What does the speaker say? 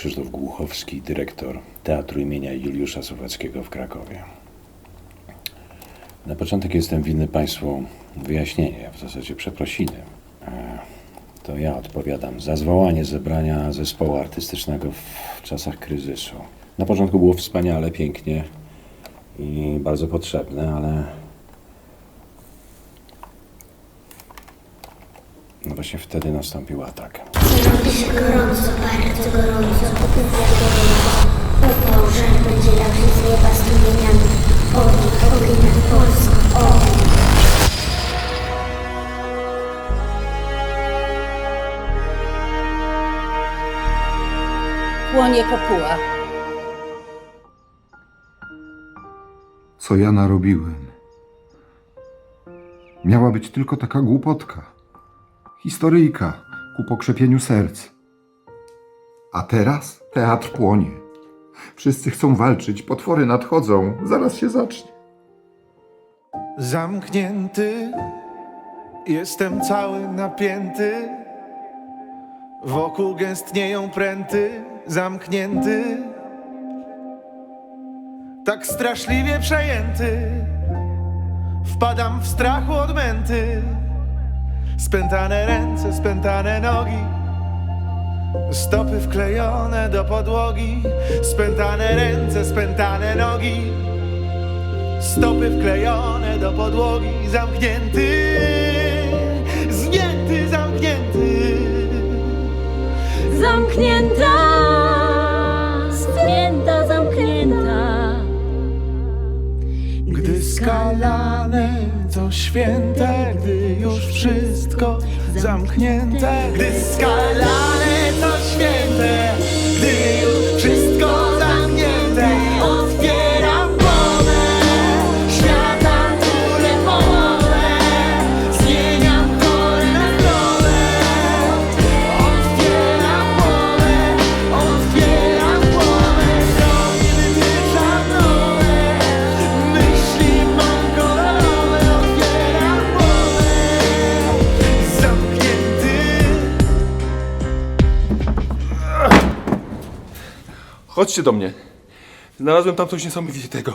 Krzysztof Głuchowski, dyrektor Teatru imienia Juliusza Słowackiego w Krakowie. Na początek jestem winny Państwu wyjaśnienie, w zasadzie przeprosiny. E, To ja odpowiadam za zwołanie zebrania zespołu artystycznego w czasach kryzysu. Na początku było wspaniale, pięknie i bardzo potrzebne, ale no właśnie wtedy nastąpił atak. Robi się gorąco, bardzo gorąco, upływa gorąco. Upał, żar będzie lał się z nieba strumieniami. Ogień, ogień nad Polską, ogień. Płonie kopuła. Co ja narobiłem? Miała być tylko taka głupotka. Historyjka ku pokrzepieniu serc. A teraz teatr płonie. Wszyscy chcą walczyć, potwory nadchodzą, zaraz się zacznie. Zamknięty, jestem cały napięty. Wokół gęstnieją pręty, zamknięty. Tak straszliwie przejęty, wpadam w strachu odmęty. Spętane ręce, spętane nogi, stopy wklejone do podłogi. Spętane ręce, spętane nogi. Stopy wklejone do podłogi, zamknięty, zgięty, zamknięty. Zamknięta, skalane to święte, gdy już wszystko zamknięte. Gdy skalane to święte, Chodźcie do mnie. Znalazłem tam coś niesamowitego.